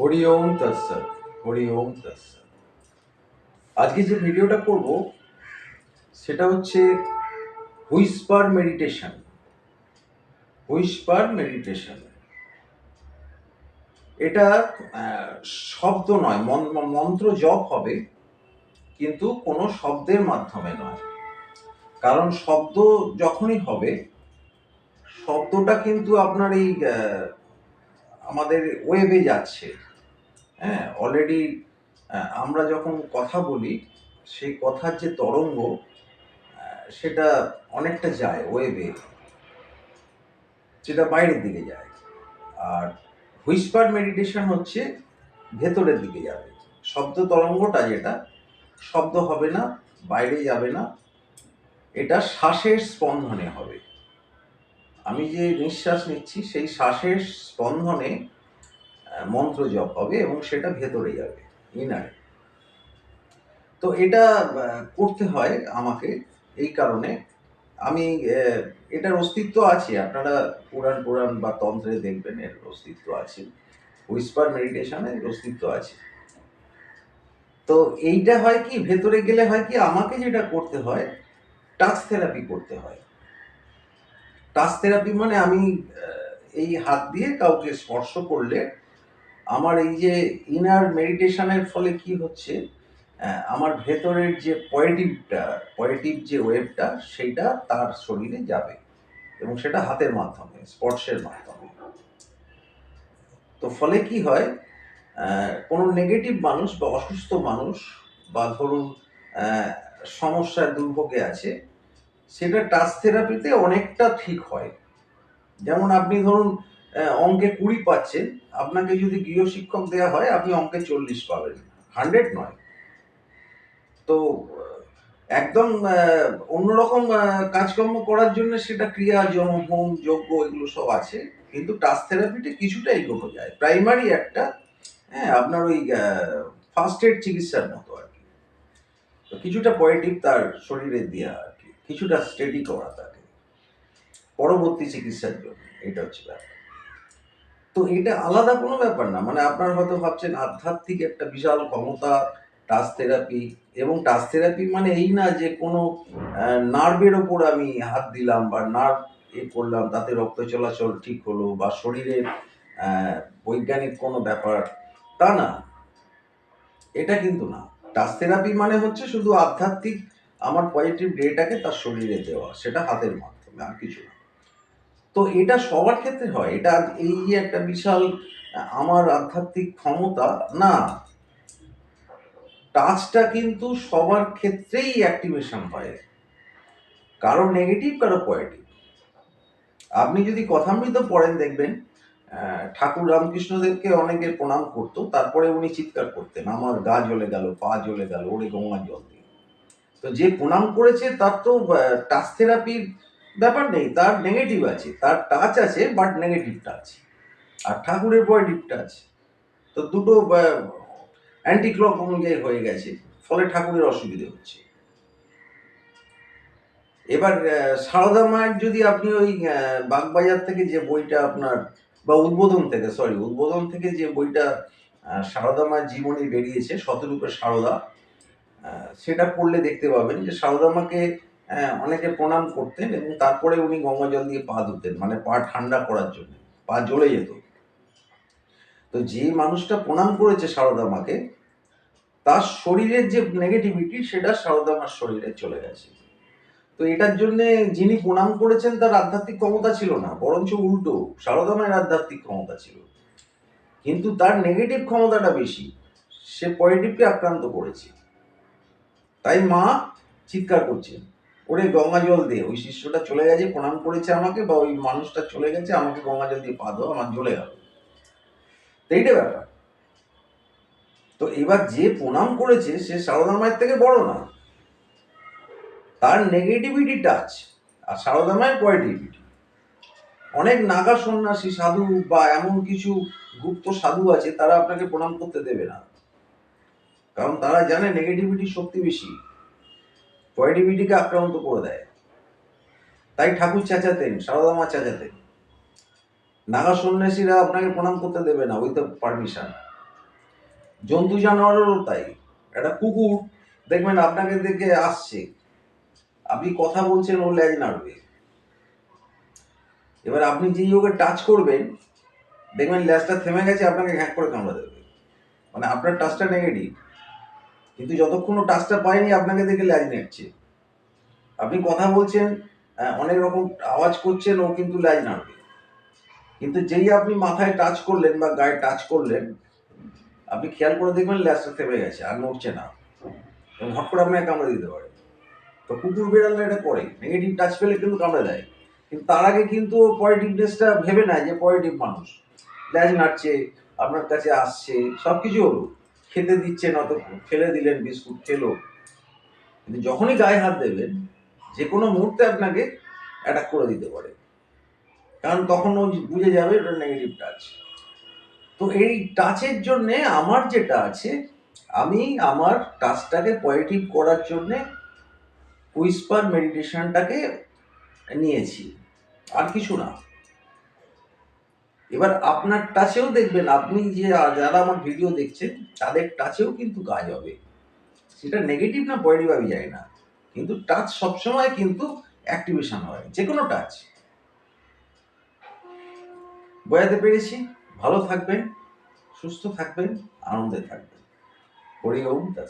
হরি ওম তৎসৎ, হরি ওম তৎসৎ। আজকে যে ভিডিওটা করব, সেটা হচ্ছে হুইসপার মেডিটেশন। Whisper meditation. এটা শব্দ নয়, মন- মন্ত্র জপ হবে, কিন্তু কোনো শব্দের মাধ্যমে নয়। কারণ শব্দ যখনই হবে, শব্দটা কিন্তু আপনার এই আমাদের ওয়েবে যাচ্ছে। হ্যাঁ অলরেডি আমরা যখন কথা বলি, সেই কথার যে তরঙ্গ সেটা অনেকটা যায় ওয়েবে সেটা বাইরের দিকে যায়। আর হুইসপার মেডিটেশন হচ্ছে ভেতরের দিকে যাবে। শব্দ তরঙ্গটা যেটা, শব্দ হবে না, বাইরে যাবে না, এটা শ্বাসের স্পন্দনে হবে। আমি যে নিঃশ্বাস নিচ্ছি, সেই শ্বাসের স্পন্দনে মন্ত্র জপ হবে এবং সেটা ভেতরে যাবে ইনারে তো এটা করতে হয় আমাকে এই কারণে। আমি এটার অস্তিত্ব আছে, আপনারা পুরাণ পুরাণ বা তন্ত্রে দেখবেন এর অস্তিত্ব আছে। হুইসপার মেডিটেশনের অস্তিত্ব আছে। তো এইটা হয় কি, ভেতরে গেলে হয় কি, আমাকে যেটা করতে হয় টাচ থেরাপি করতে হয়। টাচ থেরাপি মানে আমি এই হাত দিয়ে কাউকে স্পর্শ করলে আমার এই যে ইনার মেডিটেশনের ফলে কি হচ্ছে আমার ভেতরের যে পয়েটিভটা পয়েটিভ যে ওয়েবটা সেইটা তার শরীরে যাবে এবং সেটা হাতের মাধ্যমে স্পর্শের মাধ্যমে। তো ফলে কি হয় কোনো নেগেটিভ মানুষ বা অসুস্থ মানুষ বা ধরুন আহ, সমস্যার দুর্ভোগে আছে সেটা টাচ থেরাপিতে অনেকটা ঠিক হয়। যেমন আপনি ধরুন অঙ্কে কুড়ি পাচ্ছেন। আপনাকে যদি গৃহশিক্ষক দেওয়া হয়, আপনি অঙ্কে চল্লিশ পাবেন। হান্ড্রেড নয়। তো, একদম অন্যরকম কাজকর্ম করার জন্য সেটা ক্রিয়া যম হোম যজ্ঞ, এগুলো সব আছে। কিন্তু টাচ থেরাপিতে কিছুটা এগোনো যায়। প্রাইমারি একটা হ্যাঁ আপনার ওই ফার্স্ট এড চিকিৎসার মতো আর কি। কিছুটা পয়েটিভ তার শরীরে দেওয়া আর কি। কিছুটা স্টেডি করা তাকে। পরবর্তী চিকিৎসার জন্য। এটা হচ্ছে ব্যাপার। তো এটা আলাদা কোনো ব্যাপার না। মানে আপনার হয়তো ভাবছেন আধ্যাত্মিক একটা বিশাল ক্ষমতা, টাচ থেরাপি এবং টাচ থেরাপি মানে এই না যে কোনো নার্ভের ওপর আমি হাত দিলাম বা নার্ভ এ করলাম, তাতে রক্ত চলাচল ঠিক হলো বা শরীরের বৈজ্ঞানিক কোনো ব্যাপার, তা না। এটা কিন্তু না। টাচ থেরাপি মানে হচ্ছে শুধু আধ্যাত্মিক আমার পজিটিভ ডেটাকে তার শরীরে দেওয়া, সেটা হাতের মাধ্যমে, আর কিছু না। তো এটা সবার ক্ষেত্রে হয়। এটা এই একটা বিশাল, আমার আধ্যাত্মিক ক্ষমতা, না। টাচটা কিন্তু সবার ক্ষেত্রেই অ্যাক্টিভেশন হয়। কারও নেগেটিভ কারও পজিটিভ আপনি যদি কথামৃত পড়েন, দেখবেন ঠাকুর রামকৃষ্ণদেবকে অনেকে প্রণাম করতো, তারপরে উনি চিৎকার করতেন, আমার গা জ্বলে গেল, পা জ্বলে গেল, ওরে গঙ্গা জল দিয়ে তো যে প্রণাম করেছে, তার তো টাচ থেরাপির ব্যাপার নেই, তার নেগেটিভ আছে, তার টাচ আছে বাট নেগেটিভ টাচ আর ঠাকুরের পজিটিভ টাচ তো দুটো অ্যান্টি ক্লক অনুযায়ী হয়ে গেছে, ফলে ঠাকুরের অসুবিধে হচ্ছে। এবার সারদা মায়ের যদি আপনি ওই বাগবাজার থেকে যে বইটা আপনার, বা উদ্বোধন থেকে সরি উদ্বোধন থেকে যে বইটা সারদা মায়ের জীবনী বেরিয়েছে শতরূপের সারদা সেটা পড়লে দেখতে পাবেন যে সারদা মাকে অনেকে প্রণাম করতেন এবং তারপরে উনি গঙ্গা জল দিয়ে পা ধুতেন মানে পা ঠান্ডা করার জন্য, পা জ্বলে যেত। তো যে মানুষটা প্রণাম করেছে সারদা মাকে তার শরীরের যে নেগেটিভিটি সেটা সারদা মার শরীরে চলে গেছে। তো এটার জন্য যিনি প্রণাম করেছেন, তার আধ্যাত্মিক ক্ষমতা ছিল না, বরঞ্চ উল্টো সারদা মায়ের আধ্যাত্মিক ক্ষমতা ছিল। কিন্তু তার নেগেটিভ ক্ষমতাটা বেশি, সে পজিটিভকে আক্রান্ত করেছে। তাই মা চিৎকার করছেন ওরে গঙ্গা জল দে। ওই শিষ্যটা চলে গেছে, প্রণাম করেছে আমাকে বা ওই মানুষটা চলে গেছে, আমাকে গঙ্গা জল দিয়ে পা দাও আমার জ্বলে গেল। এইটা ব্যাপার। তো এবার যে প্রণাম করেছে, সে সারদা মায়ের থেকে বড় না। তার নেগেটিভিটি টাচ আর সারদা মায়ের পজিটিভিটি অনেক নাগা সন্ন্যাসী, সাধু বা এমন কিছু গুপ্ত সাধু আছে, তারা আপনাকে প্রণাম করতে দেবে না। কারণ তারা জানে নেগেটিভিটির শক্তি বেশি। পজিটিভিটিকে আক্রান্ত করে দেয়। তাই ঠাকুর চেঁচাতেন, সারদা মা চেঁচাতেন। নাগা সন্ন্যাসীরা আপনাকে প্রণাম করতে দেবে না উইথ পারমিশন জন্তু জানোয়ারেরও তাই। একটা কুকুর, দেখবেন আপনাকে দেখে আসছে। আপনি কথা বলছেন ও ল্যাজ নাড়বে। এবার আপনি যেই ওকে টাচ করবেন, দেখবেন ল্যাজটা থেমে গেছে, আপনাকে হ্যাক করে কামড়া দেবে। মানে আপনার টাচটা নেগেটিভ কিন্তু যতক্ষণ টাচটা পায়নি, আপনাকে দেখে ল্যাজ নেড়ছে আপনি কথা বলছেন অনেক রকম আওয়াজ করছেন, ও কিন্তু ল্যাজ নাড়বে। কিন্তু যেই আপনি মাথায় টাচ করলেন বা গায়ে টাচ করলেন, আপনি খেয়াল করে দেখবেন ল্যাজটা থেমে গেছে, আর নড়ছে না। এবং হট করে আপনাকে কামড়ে দিতে পারে। তো কুকুর বেড়ালে এটা করে। নেগেটিভ টাচ পেলে কিন্তু কামড়ে দেয়। কিন্তু তার আগে কিন্তু পজিটিভনেসটা ভেবে নেয় যে পজিটিভ মানুষ। ল্যাজ নাড়ছে, আপনার কাছে আসছে সব কিছু হলো। খেতে দিচ্ছেন অত ফেলে দিলেন বিস্কুট খেলো। কিন্তু যখনই গায়ে হাত দেবেন, যে কোনো মুহূর্তে আপনাকে অ্যাটাক করে দিতে পারে। কারণ তখন ও বুঝে যাবে এটা নেগেটিভ টাচ তো এই টাচের জন্যে আমার যেটা আছে, আমি আমার টাচটাকে পজিটিভ করার জন্যে হুইসপার মেডিটেশনটাকে নিয়েছি। আর কিছু না। এবার আপনার টাচেও দেখবেন, আপনি যে যারা আমার ভিডিও দেখছেন, তাদের টাচেও কিন্তু কাজ হবে। সেটা নেগেটিভ না পজিটিভ আমি যাই না। কিন্তু টাচ সবসময় কিন্তু অ্যাক্টিভেশন হয় যে কোনো টাচ বোঝাতে পেরেছি? ভালো থাকবেন, সুস্থ থাকবেন, আনন্দে থাকবেন। হরি ওম তার